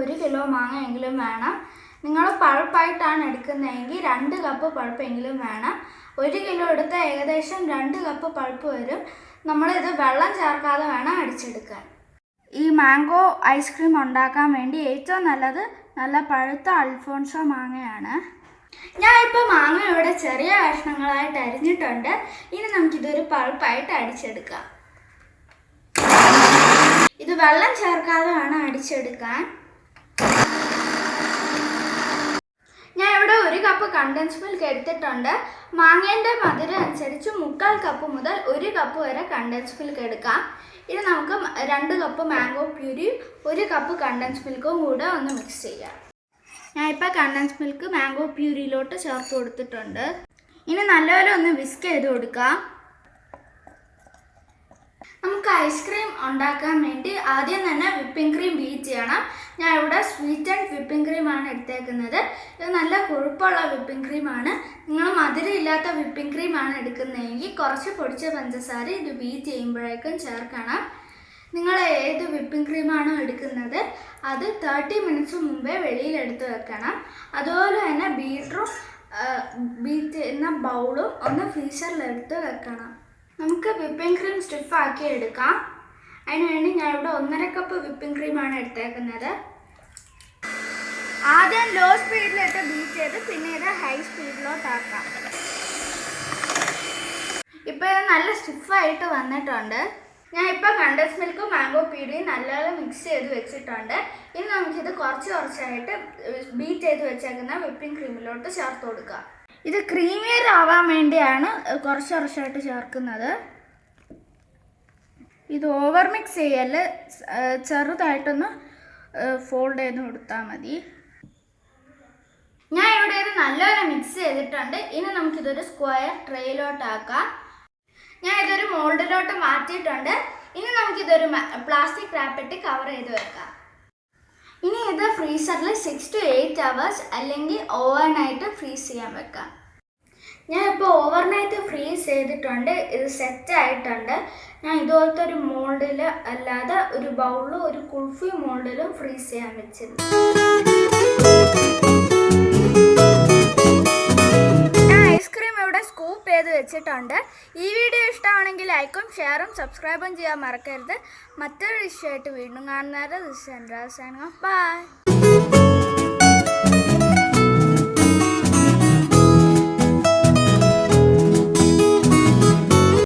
ഒരു കിലോ മാങ്ങ എങ്കിലും വേണം. നിങ്ങൾ പഴുപ്പായിട്ടാണ് എടുക്കുന്നതെങ്കിൽ രണ്ട് കപ്പ് പഴുപ്പെങ്കിലും വേണം. ഒരു കിലോ എടുത്ത ഏകദേശം രണ്ട് കപ്പ് പഴുപ്പ് വരും. നമ്മളിത് വെള്ളം ചേർക്കാതെ വേണം അടിച്ചെടുക്കാൻ. ഈ മാംഗോ ഐസ്ക്രീം ഉണ്ടാക്കാൻ വേണ്ടി ഏറ്റവും നല്ലത് നല്ല പഴുത്ത അൽഫോൺസോ മാങ്ങയാണ്. ഞാൻ ഇപ്പോൾ മാങ്ങ ഇവിടെ ചെറിയ കഷ്ണങ്ങളായിട്ട് അരിഞ്ഞിട്ടുണ്ട്. ഇനി നമുക്കിതൊരു പഴുപ്പായിട്ട് അടിച്ചെടുക്കാം. ഇത് വെള്ളം ചേർക്കാതെ വേണം അടിച്ചെടുക്കാൻ. ഞാൻ ഇവിടെ ഒരു കപ്പ് കണ്ടൻസ് മിൽക്ക് എടുത്തിട്ടുണ്ട്. മാങ്ങേന്റെ മധുരം അനുസരിച്ച് മുക്കാൽ കപ്പ് മുതൽ ഒരു കപ്പ് വരെ കണ്ടൻസ് മിൽക്ക് എടുക്കാം. ഇനി നമുക്ക് രണ്ട് കപ്പ് മാംഗോ പ്യൂരിയും ഒരു കപ്പ് കണ്ടൻസ് മിൽക്കും കൂടെ ഒന്ന് മിക്സ് ചെയ്യാം. ഞാൻ ഇപ്പോൾ കണ്ടൻസ് മിൽക്ക് മാംഗോ പ്യൂരിയിലോട്ട് ചേർത്ത് കൊടുത്തിട്ടുണ്ട്. ഇനി നല്ലപോലെ ഒന്ന് വിസ്ക് ചെയ്ത് കൊടുക്കാം. ഐസ്ക്രീം ഉണ്ടാക്കാൻ വേണ്ടി ആദ്യം തന്നെ വിപ്പിംഗ് ക്രീം ബീറ്റ് ചെയ്യണം. ഞാൻ ഇവിടെ സ്വീറ്റ് ആൻഡ് വിപ്പിംഗ് ക്രീമാണ് എടുത്തേക്കുന്നത്. ഇത് നല്ല കൊഴുപ്പുള്ള വിപ്പിംഗ് ക്രീമാണ് നിങ്ങൾ മധുരമില്ലാത്ത വിപ്പിംഗ് ക്രീമാണ് എടുക്കുന്നതെങ്കിൽ കുറച്ച് പൊടിച്ച പഞ്ചസാര ഇത് ബീറ്റ് ചെയ്യുമ്പോഴേക്കും ചേർക്കണം. നിങ്ങൾ ഏത് വിപ്പിംഗ് ക്രീമാണോ എടുക്കുന്നത് അത് തേർട്ടി മിനിറ്റ്സ് മുമ്പേ വെളിയിലെടുത്ത് വെക്കണം. അതുപോലെ തന്നെ ബീറ്ററും ബീറ്റ് ചെയ്യുന്ന ബൗളും ഒന്ന് ഫ്രീസറിലെടുത്ത് വെക്കണം. നമുക്ക് വിപ്പിംഗ് ക്രീം സ്റ്റിഫ് ആക്കി എടുക്കാം. അതിനുവേണ്ടി ഞാൻ ഇവിടെ ഒന്നര കപ്പ് വിപ്പിംഗ് ക്രീമാണ് എടുത്തേക്കുന്നത്. ആദ്യം ലോ സ്പീഡിലിട്ട് ബീറ്റ് ചെയ്ത് പിന്നെ ഇത് ഹൈ സ്പീഡിലോട്ടാക്കാം ഇപ്പോൾ ഇത് നല്ല സ്റ്റിഫായിട്ട് വന്നിട്ടുണ്ട്. ഞാൻ ഇപ്പോൾ കണ്ടൻസ് മിൽക്കും മാംഗോ പീടിയും നല്ലപോലെ മിക്സ് ചെയ്ത് വെച്ചിട്ടുണ്ട്. ഇനി നമുക്കിത് കുറച്ച് കുറച്ചായിട്ട് ബീറ്റ് ചെയ്ത് വെച്ചേക്കുന്ന വിപ്പിംഗ് ക്രീമിലോട്ട് ചേർത്ത് കൊടുക്കുക ഇത് ക്രീമിയർ ആവാൻ വേണ്ടിയാണ് കുറച്ച് കുറച്ചായിട്ട് ചേർക്കുന്നത്. ഇത് ഓവർ മിക്സ് ചെയ്യൽ ചെറുതായിട്ടൊന്ന് ഫോൾഡ് ചെയ്ത് കൊടുത്താൽ മതി. ഞാൻ ഇവിടെ ഇത് നല്ലപോലെ മിക്സ് ചെയ്തിട്ടുണ്ട്. ഇനി നമുക്കിതൊരു സ്ക്വയർ ട്രേയിലോട്ടാക്കാം ഞാൻ ഇതൊരു മോൾഡിലോട്ട് മാറ്റിയിട്ടുണ്ട്. ഇനി നമുക്കിതൊരു പ്ലാസ്റ്റിക് റാപ്പിട്ട് കവർ ചെയ്ത് വെക്കാം. ഫ്രീസറിൽ സിക്സ് ടു എയ്റ്റ് അവേഴ്സ് അല്ലെങ്കിൽ ഓവർനൈറ്റ് ഫ്രീസ് ചെയ്യാൻ വെക്കാം. ഞാൻ ഇപ്പോൾ ഓവർനൈറ്റ് ഫ്രീസ് ചെയ്തിട്ടുണ്ട്. ഇത് സെറ്റ് ആയിട്ടുണ്ട്. ഞാൻ ഇതുപോലത്തെ ഒരു മോൾഡിൽ അല്ലാതെ ഒരു ബൗളിലും ഒരു കുൾഫി മോൾഡിലും ഫ്രീസ് ചെയ്യാൻ വെച്ചിരുന്നു. ചെയ്ത് വെച്ചിട്ടുണ്ട് ഈ വീഡിയോ ഇഷ്ടമാണെങ്കിൽ ലൈക്കും ഷെയറും സബ്സ്ക്രൈബും ചെയ്യാൻ മറക്കരുത്. മറ്റൊരു വിഷയമായിട്ട് വീണ്ടും കാണുന്നവരെ ദിസ് ബൈ